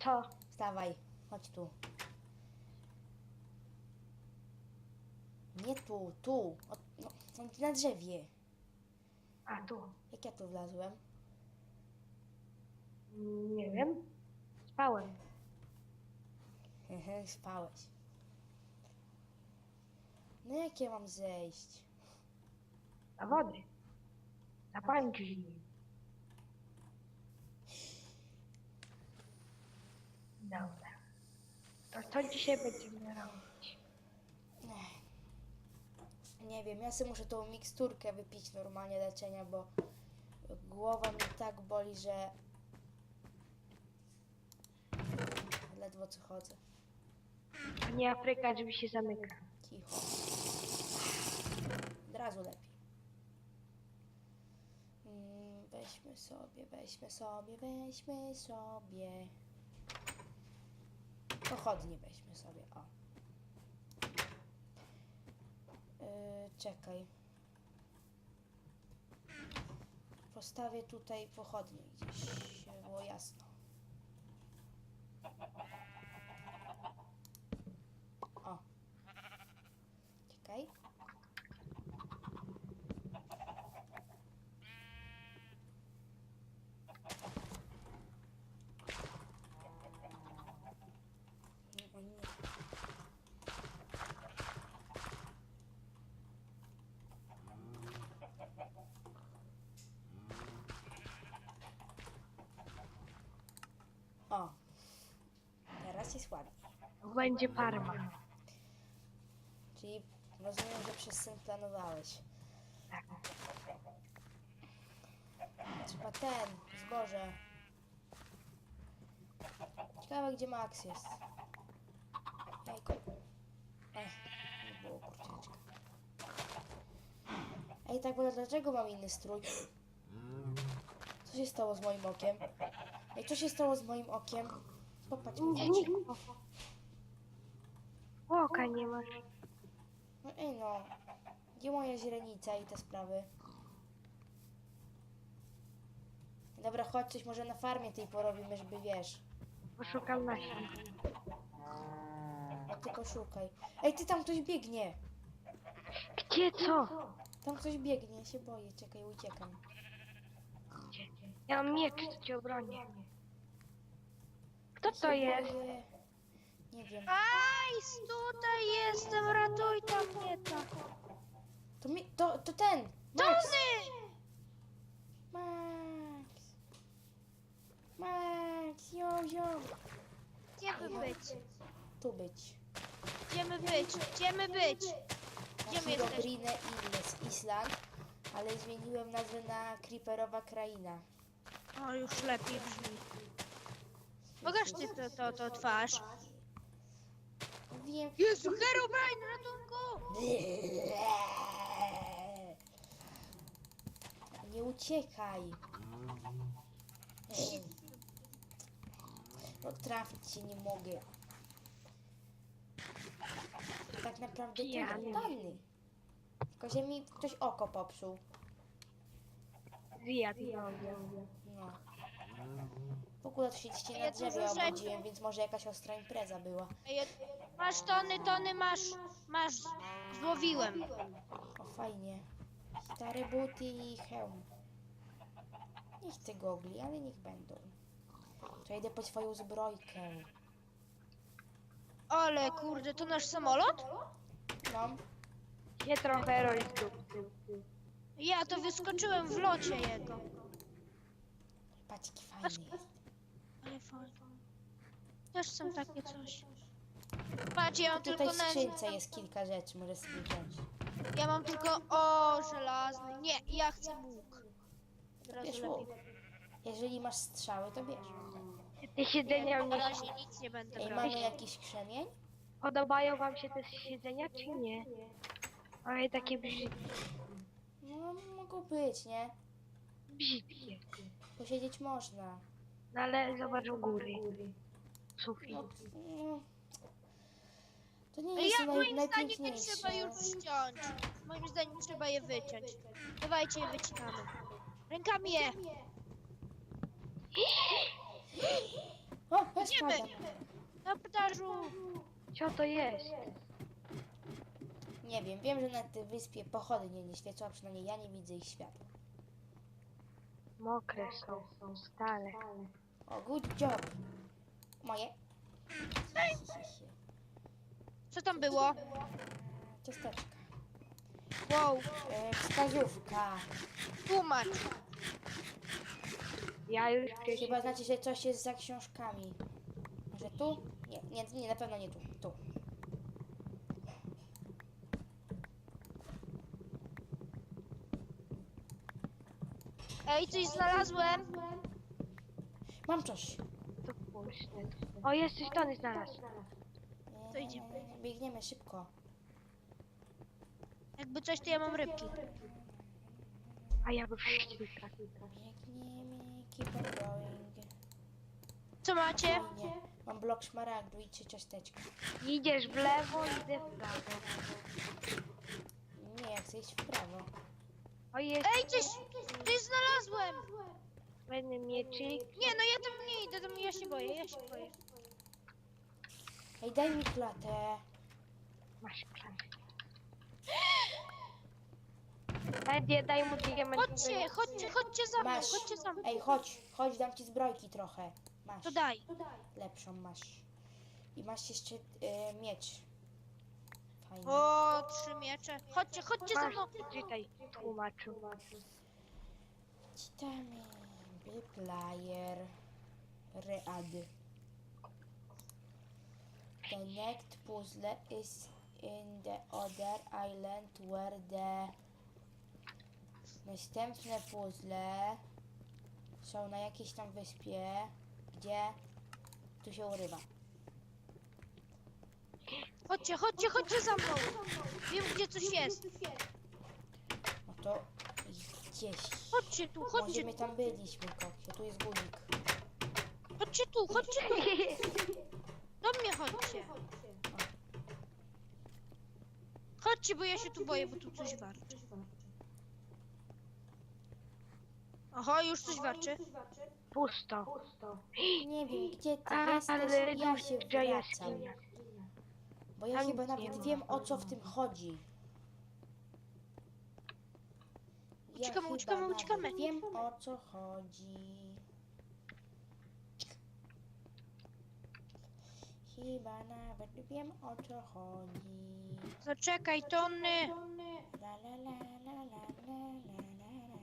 Co? Wstawaj, chodź tu. Nie tu, tu. O, no, na drzewie. A tu. Jak ja tu wlazłem? Nie wiem. Spałem. Hehe, spałeś. No jak ja mam zejść? Na wody. Na pańki. Dobra. To co dzisiaj będziemy robić? Nie wiem, ja sobie muszę tą miksturkę wypić normalnie leczenia, bo głowa mnie tak boli, że ledwo co chodzę. Nie Afryka, żeby się zamyka. Cicho. Od razu lepiej. Mm, Weźmy sobie, weźmy sobie, weźmy sobie. Pochodnie weźmy sobie, o. Yy, czekaj. Postawię tutaj pochodnie gdzieś, żeby było jasno. O. Czekaj. Nie, o nie. O. Jest ładnie. Będzie parma. Czyli rozumiem, że przez sen planowałeś. Tak. Trzeba ten, zboże. Ciekawe, gdzie Max jest. Jajko. Ech, nie było. Ej, tak, bo dlaczego mam inny strój? Co się stało z moim okiem? Ej, co się stało z moim okiem? Popatrz mi w oczy. Łoka nie masz. No ej no. Gdzie moja źrenica i te sprawy? Dobra, chodź, coś może na farmie tej porobimy, żeby wiesz. Poszukam nasion. No tylko szukaj. Ej, ty tam ktoś biegnie! Gdzie co? Tam ktoś biegnie, ja się boję, czekaj, uciekam. Ja mam miecz, to cię obronię. Kto to jest? Nie wiem. Ajs, tutaj jestem, ratuj tam mnie tam. To mi, to, to ten! Max! Tony! Max! Max, jo, jo! Gdzie my być? Tu być. Gdzie my być? Gdzie my być? Gdzie my jesteśmy? Herobrine Illes, Island, ale zmieniłem nazwę na Creeperowa Kraina. O, już lepiej brzmi. Pokaż ty to, to, to twarz. Wiem. Jezu, Herobrine, ratunku! Nie uciekaj. No trafić się nie mogę. Tak naprawdę to Pijany. nie panny. Tylko że mi ktoś oko popsuł. Zjadł. No. W ogóle to się dzisiaj na Ja dużo drzewie rzeczy- obudziłem, więc może jakaś ostra impreza była. Ej, Masz tony, tony, masz, masz. Złowiłem. O fajnie. Stare buty i hełm. Nie chcę gogli, ale niech będą. To idę po swoją zbrojkę. Ale kurde, to nasz samolot? No, trochę rozdupcył. Ja to wyskoczyłem w locie jego. patrz jaki fajny jest. Fajnie. Też chcę takie coś. Patrz, ja mam Tutaj tylko w na... skrzynce jest kilka rzeczy, możesz sobie wziąć. Ja mam tylko... O, żelazny. Nie, ja chcę łuk. Bierz łuk. Jeżeli masz strzały, to bierz. Te siedzenia Na mnie... razie nic nie będę Ej, brał. mamy jakiś krzemień? Podobają wam się te siedzenia, czy nie? Ale takie brzydkie. No, mogą być, nie? Brzydkie. Posiedzieć można. No ale zobacz u góry. Sufit. No, no. To nie Ale jest ja naj, moim zdaniem nie najpiękniejsze. trzeba już ściąć. Moim zdaniem trzeba je wyciąć. Dawajcie je wycinamy. Rękami je. Idziemy! Na ptażu! Co to jest? Nie wiem, wiem, że na tej wyspie pochodnie nie świecą, a przynajmniej ja nie widzę ich światła. Mokre są, stale. O, good job. Moje. Co tam było? Ciasteczka. Wow, E, wskazówka. tłumacz. Ja już wcześniej... Chyba znaczy, że coś jest za książkami. Może tu? Nie, nie, nie, na pewno nie tu. Tu. Ej, coś znalazłem. Mam coś. To. O, jest coś Tony znalazł. Nie, To idziemy. nie, Biegniemy szybko. Jakby coś, to ja mam rybki. A ja już świta. Biegniemy, keep on going. Co macie? Nie, mam blok szmaragdu i trzy ciasteczka. Idziesz w lewo, idę w prawo. Nie, ja chcę iść w prawo. O, jest Ej, coś, coś znalazłem! fajny mieczyk. Nie, no ja tam nie idę, tam ja się boję, ja się boję. Ej, daj mi klatę. Masz klamę. Eddie, daj mu diament. Chodźcie, chodźcie, chodźcie za mną, Masz. chodźcie za mną. Ej, chodź, chodź, dam ci zbrojki trochę. Masz. To daj. Lepszą masz. I masz jeszcze e, miecz. O, trzy miecze. Chodźcie, chodźcie za Masz, mną. czytaj, tłumaczył. Czytamy. Player. Read. The next puzzle is in the other island where the następne puzzle są na jakiejś tam wyspie, gdzie tu się urywa. Chodźcie, chodźcie, chodźcie za mną. Wiem, gdzie coś jest. No to gdzieś. Chodźcie tu, Może chodźcie my tu. tam byliśmy, koksie. Tu jest guzik. Chodźcie tu, chodźcie tu. Do mnie chodźcie. Chodźcie, bo ja się tu boję, bo tu coś warczy. Aha, już coś warczy. Pusto. Nie wiem, gdzie ty A, jesteś, ale ja się duża wracam. jaskinia. Bo ja Tam chyba nic nie nawet ma. wiem, o co w tym chodzi. Uciekamy, chyba uciekamy, nawet uciekamy. Wiem, o co chodzi. Chyba nawet wiem, o co chodzi. Zaczekaj, Tony. La la la la la la la la la.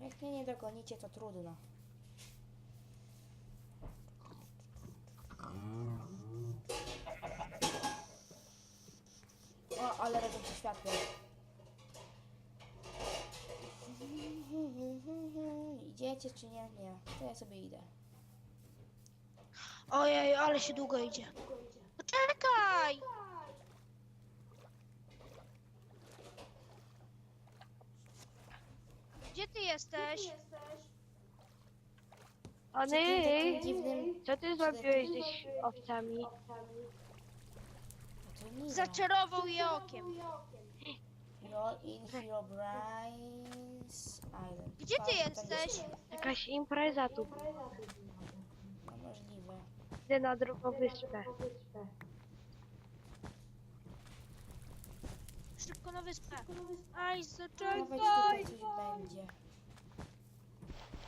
Jak mnie nie dogonicie, to trudno. O, ale robią się światło. Idziecie czy nie? Nie. To ja sobie idę. Ojej, ale się długo idzie. Poczekaj! Gdzie ty jesteś? Ony, dziwnym... co ty zrobiłeś ś- owcami? No Zaczarował je okiem. In Island. Gdzie ty Tak, jesteś? jest- Jakaś impreza tu. No możliwe. Idę na drugą wyspę. Szybko na wyspę. Aj, Nawet zaczekaj! tutaj coś będzie.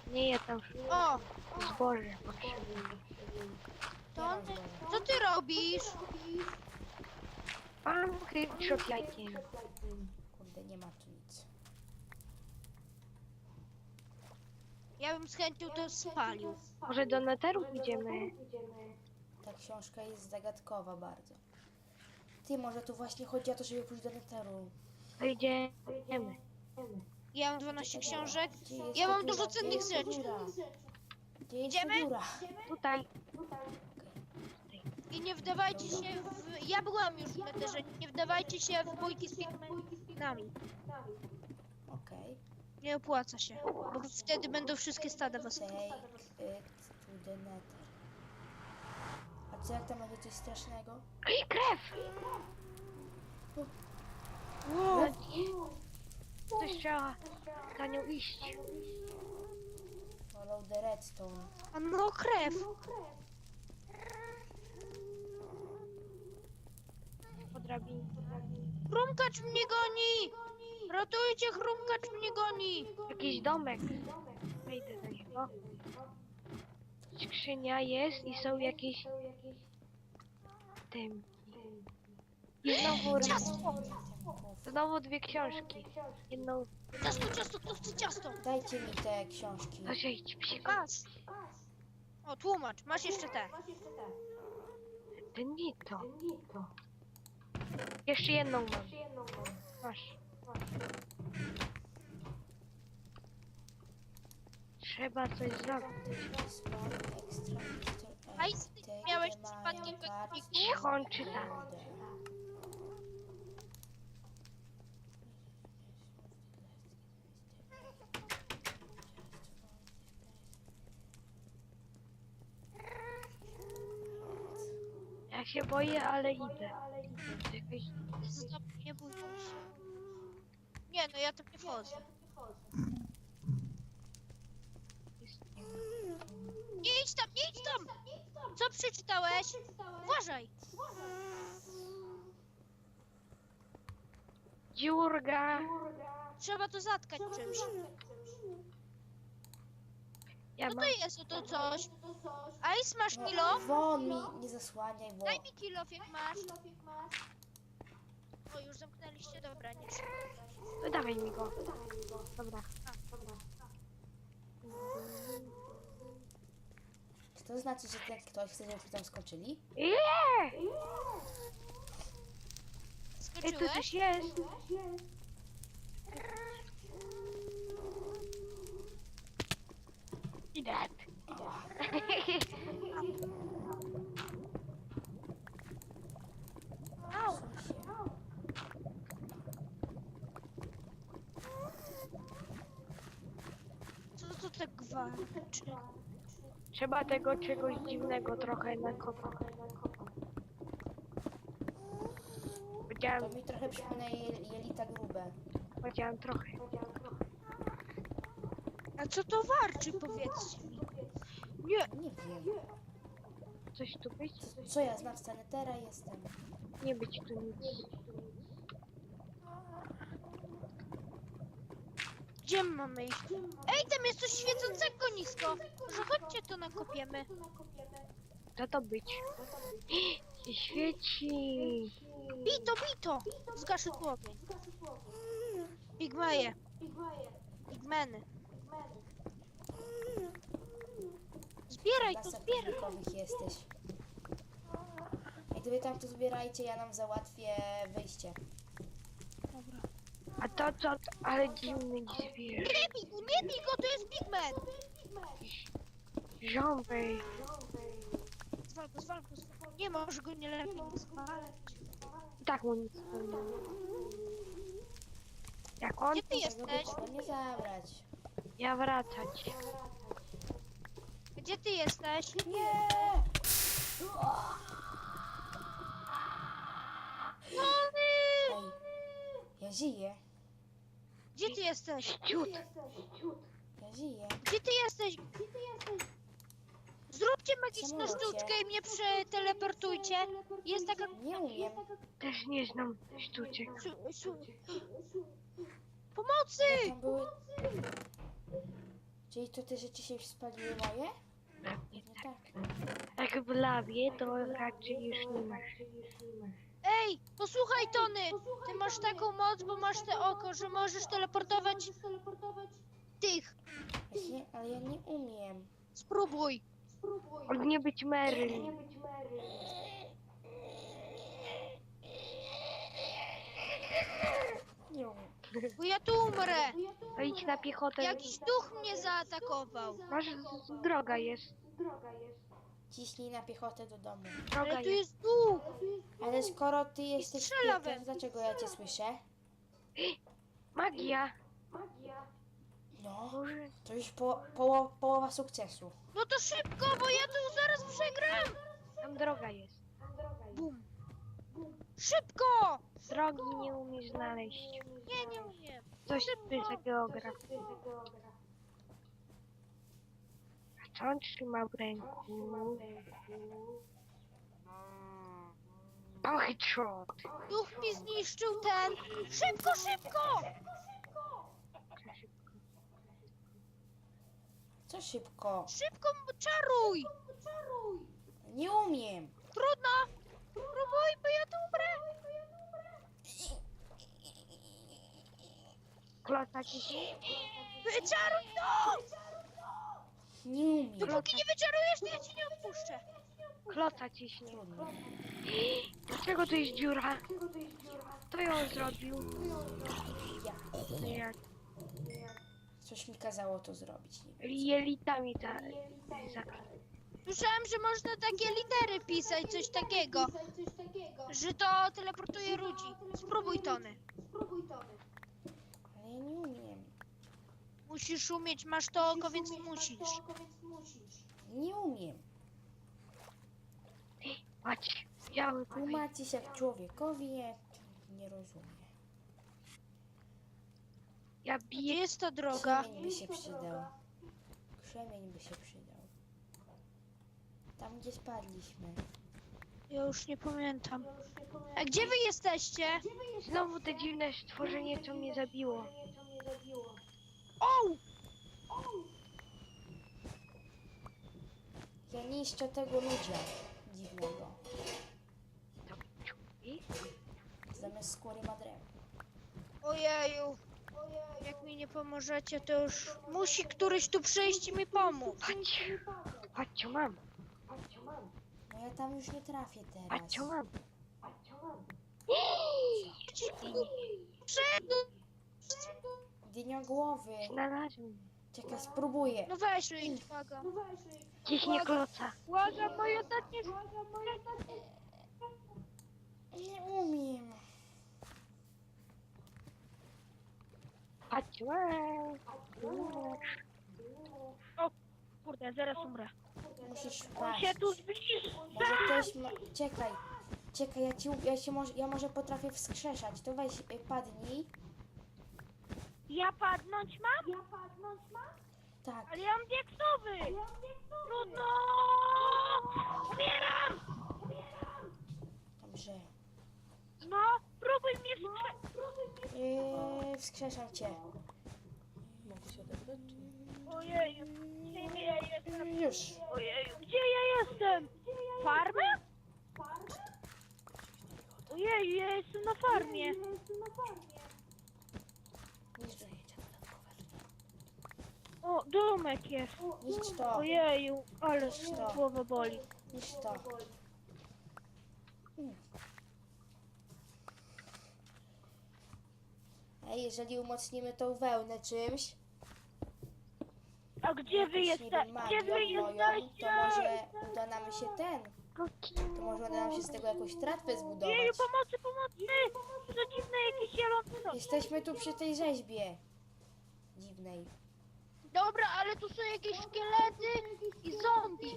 Nie, ja tam O, zboże potrzebuję. to Teraz co ty robisz? Mam creepshot jajkiem. Kurde, nie ma tu nic. Ja bym z chęcią to spalił. Może do neteru idziemy? Ta książka jest zagadkowa bardzo. Ty, może tu właśnie chodzi o to, żeby pójść do Netheru. To idziemy. Ja mam 12 książek. Gdzie jest Ja ta mam dziura? dużo Gdzie cennych jest ta rzeczy. dziura? Gdzie jest Idziemy? dziura? Tutaj. I nie wdawajcie się w... Ja byłam już w Netherze. Nie wdawajcie się w bójki z pigmentami. Okej. Nie opłaca się. Bo wtedy będą wszystkie stada was. Take it to the Nether. A co jak tam będzie coś strasznego? Ej, krew! Wow. Ktoś trzeba za nią iść. Follow the redstone. A no krew. Drabinki. Chrumkacz mnie goni! Ratujcie, chrumkacz mnie goni! Jakiś domek. Wejdę do niego. Skrzynia jest i są jakieś... Tym. I znowu, Ciasto! znowu dwie książki. Jedną... Ciasto, ciasto, kto chce ciasto? Dajcie mi te książki. No zejdź, psiku. Masz! O, tłumacz, masz jeszcze te. To nie to. Jeszcze jedną mam. Masz. Trzeba coś zrobić. A i X. ty Take miałeś przypadkiem dwójku? Cicho, on czyta. Się boję, ale idę. Jakaś... Stop, nie bój się. Nie, no ja tam nie wchodzę. Nie idź tam, nie idź tam! Co przeczytałeś? Uważaj! Dziurga. Trzeba to zatkać czymś. Ja Co mam... to jest oto coś? Ice, masz No, kilo? Won mi, nie zasłaniaj, bo... Daj mi kilo, jak masz. O, już zamknęliście, dobra, nie trzeba. No dawaj mi go. Dobra. Czy to znaczy, że ten ktoś chce, żebyśmy tam skończyli? Nie! Ej, tu Skończyłeś? coś jest. Się. Co to tak gwarczy? Trzeba tego czegoś dziwnego trochę nakopać. Powiedziałem, To mi trochę przypomina jel, jelita grube. powiedziałem trochę. A co to warczy, powiedzcie mi? Nie, Nie wiem. Coś tu być? Co, ja znam Stanetera jestem? Nie być tu nic. gdzie mamy iść? Ej, tam jest coś świecącego nisko! Może chodźcie to nakopiemy. Co to być? Świeci. Bito, bito! Zgaszę płomień. Pigmeje. Pigmeny. Zbieraj to, Lasach zbieraj. publikowych jesteś. Jak gdyby tam to zbierajcie, ja nam załatwię wyjście. Dobra. A to co? Ale dziwny zwierzę. Nie bij nie bij go, to jest! Żąbej. Zwal go, zwal go, zwal go. Nie może go nie lepiej nie zwalać. I tak mu nic nie. Jak on, Gdzie ty jesteś? nie zabrać. Ja wracać. Gdzie ty jesteś? Nie! Tony! Ej, ja żyję. Gdzie ty jesteś? Ciut. Ja żyję. Gdzie ty jesteś? Zróbcie magiczną Samolocie. sztuczkę i mnie przeteleportujcie. Jest taka... Nie umiem. Też nie znam sztuczek. Su- su- Pomocy! Tam były... Czyli to te rzeczy się spaliły moje? Pewnie No tak. tak. Jak w lawie, to raczej już nie masz. Ej, posłuchaj Tony! Ty masz taką moc, bo masz te oko, że możesz teleportować tych. Ja się, ale ja nie umiem. Spróbuj. Od nie być Merlin. Nie umiem. Bo ja tu umrę. Idź na piechotę. Jakiś duch mnie zaatakował. Masz, droga jest. Ciśnij na piechotę do domu. Droga Ale tu jest. jest duch. Ale skoro ty jesteś strzela we mnie. dlaczego ja cię słyszę? Magia. No, Boże. to już po, poło, połowa sukcesu. No to szybko, bo ja tu zaraz przegram. Tam droga jest. Bum. Szybko! Drogi nie umiesz znaleźć. Nie, nie umiem. Coś ty za geograf. A co on trzyma w ręku? Mam headshot. Duch mi zniszczył ten. Szybko, szybko! Co szybko? Szybko czaruj! Nie umiem. Trudno! Próbuj, bo ja tu umrę! Kloca ci się. Wyczaruj to! Nie umiem. Dopóki nie wyczarujesz, to ja ci nie odpuszczę. Kloca ciśnie. Dlaczego to jest dziura? Kto ją zrobił? Ja. Nie ja. Coś mi kazało to zrobić. Nie wiem. Jelitami ta... Słyszałem, że można takie litery pisać, coś takiego. Że to teleportuje ludzi. Spróbuj Tony. Ale ja nie umiem. Musisz umieć, masz to oko, więc musisz. Nie umiem. Patrz, biały kupi. Tłumaczy się człowiekowi, nie rozumie. Ja Gdzie biję. jest ta droga? Krzemień by się przydał. Krzemień by się przydał. Tam gdzie spadliśmy. Ja już nie pamiętam. A gdzie wy jesteście? Znowu te dziwne stworzenie, co mnie zabiło. O! Ja niszczę tego ludzia dziwnego. Zamiast skóry ma drewno. Ojeju. Jak mi nie pomożecie, to już musi któryś tu przyjść i mi pomóc. Patrz, co mam. No ja tam już nie trafię teraz. co mam. Przyjdę. Dynia głowy. Znalazłem. Czekaj, spróbuję. No weź, idź, błagam. Ciśnie kloca. Błagam, moje ostatnie... Nie umiem. Patrz, co mam. Kurde, zaraz umrę. Musisz On się paść. tu. Może też ma... Czekaj. Czekaj, ja ci... Ja, się może... ja może potrafię wskrzeszać. To weź, y, padnij. Ja padnąć mam? Ja padnąć mam? Tak. Ale ja mam dieksowy! Trudno! Umieram! Dobrze. No, próbuj mnie wskrzesić. Yy, wskrzeszam cię. Mogę się odebrać? czy nie? Jestem? Już. Ojeju, gdzie ja jestem? Farmę? Ojeju, ja jestem na farmie. Niszcz to. O, domek jest. Niszcz to. Ojeju, ale Co? głowa boli. To. Mm. A jeżeli umocnimy tą wełnę czymś, A gdzie wy nie jesteście? Gdzie wy moją, jesteście? to może uda nam się ten, to może uda nam się z tego jakąś tratwę zbudować. Jeju, pomocy, pomocy! To dziwne jakieś zielone. Jesteśmy tu przy tej rzeźbie dziwnej. Dobra, ale tu są jakieś szkielety i zombie.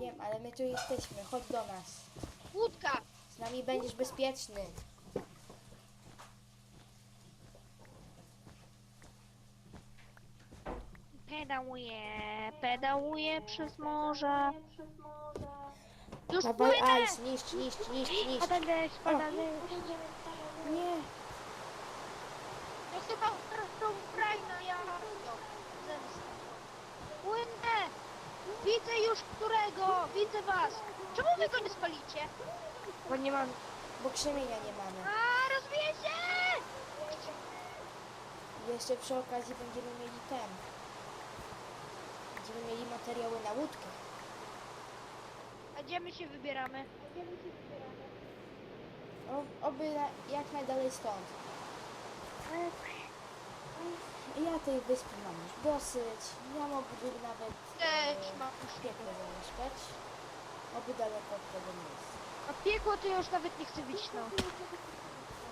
Wiem, ale my tu jesteśmy. Chodź do nas. Łódka. Z nami będziesz bezpieczny. Pedałuję, pedałuję przez morze. Już Dawaj płynę! ice, niszcz, niszcz, niszcz, niszcz. Pada deszcz. Nie. To chyba to Ukraina, ja no, zemsta. Płynę! Widzę już którego, widzę was. Czemu wy go nie spalicie? Bo nie mam... Bo krzemienia nie mamy. A, rozbije się! Jeszcze przy okazji będziemy mieli ten. Będziemy mieli materiały na łódkę. A gdzie my się wybieramy? O, oby na, jak najdalej stąd. Ja tej wyspy mam już dosyć. Ja mógłbym nawet Też e, mam. w piekle zamieszkać. Oby daleko od tego miejsca. A piekło to ja już nawet nie chcę być, no.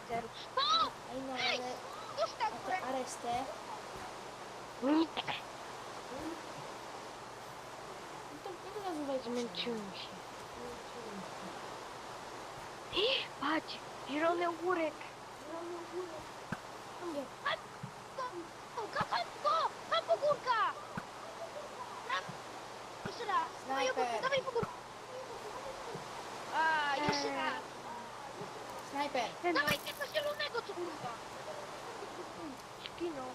Zero. O! Ej no, Ej! ale Już tak, a tę arestę, Nic. no to od razu wejdź Zmęczyłem się. Patrz, zielony ogórek. Nie, Go, tam go! Tam pogórka! Tam! Jeszcze raz! Dawaj Snajper. pogórkę, dawaj pogórkę! A, jeszcze raz! Snajper! Ten Dawaj tego zielonego, co kurwa. skinął.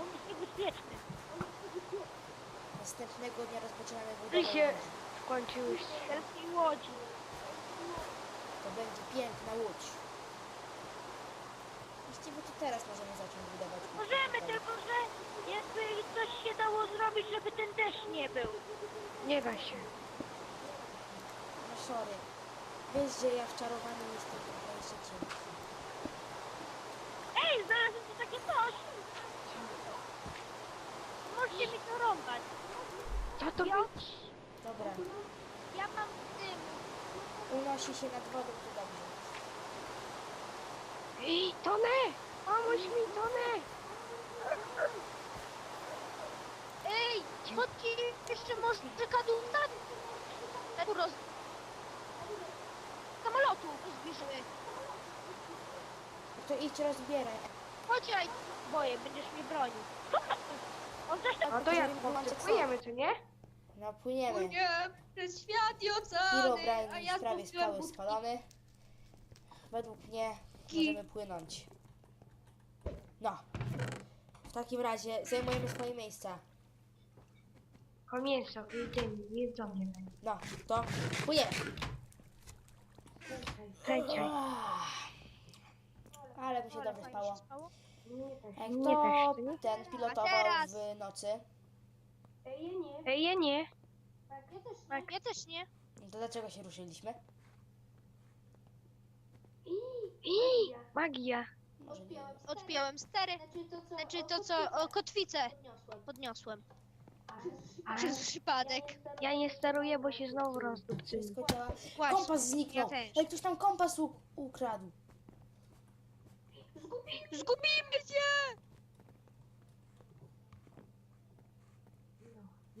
On jest niebezpieczny. Następnego dnia rozpoczynamy budowę skończyłeś wielkiej łodzi. To będzie piękna łódź. Właściwie to teraz możemy zacząć budować łódź. Możemy, tylko że jakby coś się dało zrobić, żeby ten deszcz nie był. Nie da się. No sorry. Wiesz, że ja wczarowany jestem trochę jeszcze cienki. Ej, znalazłem tu takie coś. Możecie mi to rąbać. Co to być? Dobra, Ja mam tym. unosi się nad wodą, to dobrze. Ej, tonę! Pomóż mi, tonę! Ej, chodźcie jeszcze może kadłubka? Roz... Samolotu zbliżyły. To idź rozbieraj. Chodźaj. Boję, będziesz mnie bronił. On też tak. No to jak, co nie? No płyniemy. Nie, przez świat i Hero oceany, a Brian ja już prawie skały budki. spalony. Według mnie Ki. możemy płynąć. No. W takim razie zajmujemy swoje miejsca. O mięso, jedzenie, jedzenie. No, to płyniemy. Czekaj. Ale mi się dobrze fajnie spało. się spało. Jak Nie to też, ten pilotował teraz. w nocy, Ej, ja nie. Ja też nie. no to dlaczego się ruszyliśmy? Ej, magia. Może nie wiem. Odpiąłem stery. Znaczy to co, o, kotwicę podniosłem. A, Przez przypadek. ja nie steruję, bo się znowu. Właśnie. Kompas zniknął. ja też. Ej, ktoś tam kompas u- ukradł. Zgubimy się!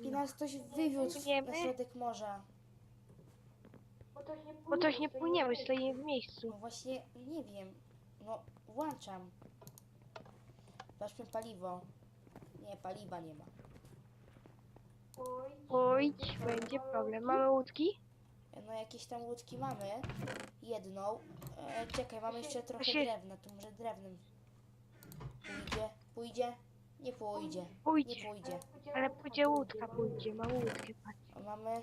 I nas ktoś wywiózł w- Płyniemy? na środek morza. Bo coś nie płyniemy, stoimy w No miejscu. właśnie, nie wiem. No, włączam. Zobaczmy paliwo. Nie, paliwa nie ma. Oj, będzie problem. Mamy łódki? No jakieś tam łódki mamy. Jedną. E, czekaj, mamy jeszcze trochę drewna. To może drewnem pójdzie? Pójdzie? Nie pójdzie. Nie Pójdź. pójdzie. Ale pójdzie łódka, pójdzie. Ma łódkę, patrz. A mamy...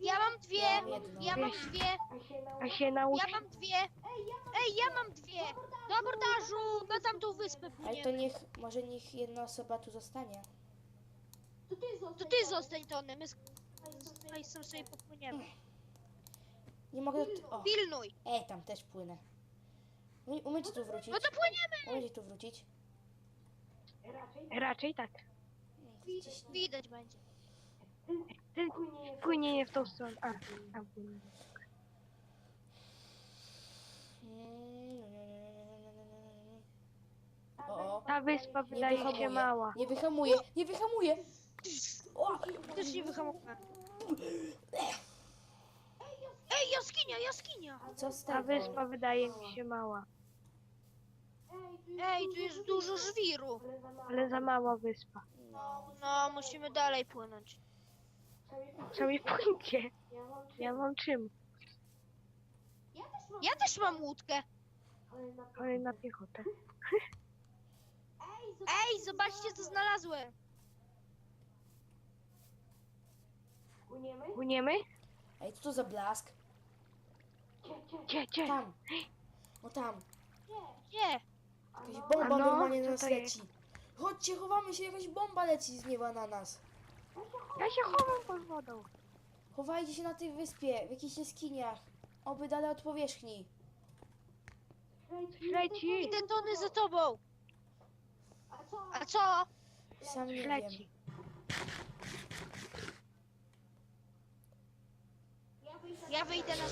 Ja mam dwie. Ja mam jedną. Ja mam dwie. A się nauczy. Ja mam dwie. Ej, ja mam dwie. Do abordażu na tamtą wyspę Ale to płyniemy. niech, może niech jedna osoba tu zostanie. To ty zostań Tony, my z z sobie popłyniemy. Nie mogę... O, Pilnuj. ej, tam też płynę. Umie- Umiecie tu wrócić? No to płyniemy. Umiecie tu wrócić? Raczej tak. Widać będzie. Ten płynie nie w tą stronę. A, tam płynie. O. Ta wyspa wydaje się wyhamuje. mała. Nie wyhamuje, nie wyhamuje. O, Też nie wyhamowałem. Ej, jaskinia, jaskinia. co z Ta tego? wyspa wydaje mi się mała. Ej, tu jest dużo żwiru. Ale za mała wyspa. No, No, musimy dalej płynąć. Co mi pójdzie? Ja mam czym? Ja też mam łódkę. Ale na piechotę. Ej, zobaczcie co znalazłem. Płyniemy? Ej, co to za blask? Gdzie, gdzie? Tam. O tam. Nie. Jakaś bomba A no, normalnie co na nas to jest? leci. Chodźcie, chowamy się, jakaś bomba leci z nieba na nas. Ja się chowam pod wodą. Chowajcie się na tej wyspie, w jakichś jaskiniach. Oby dalej od powierzchni. Leci. Idę Tony za tobą. A co? Sam nie wiem. Leci. Ja wyjdę na...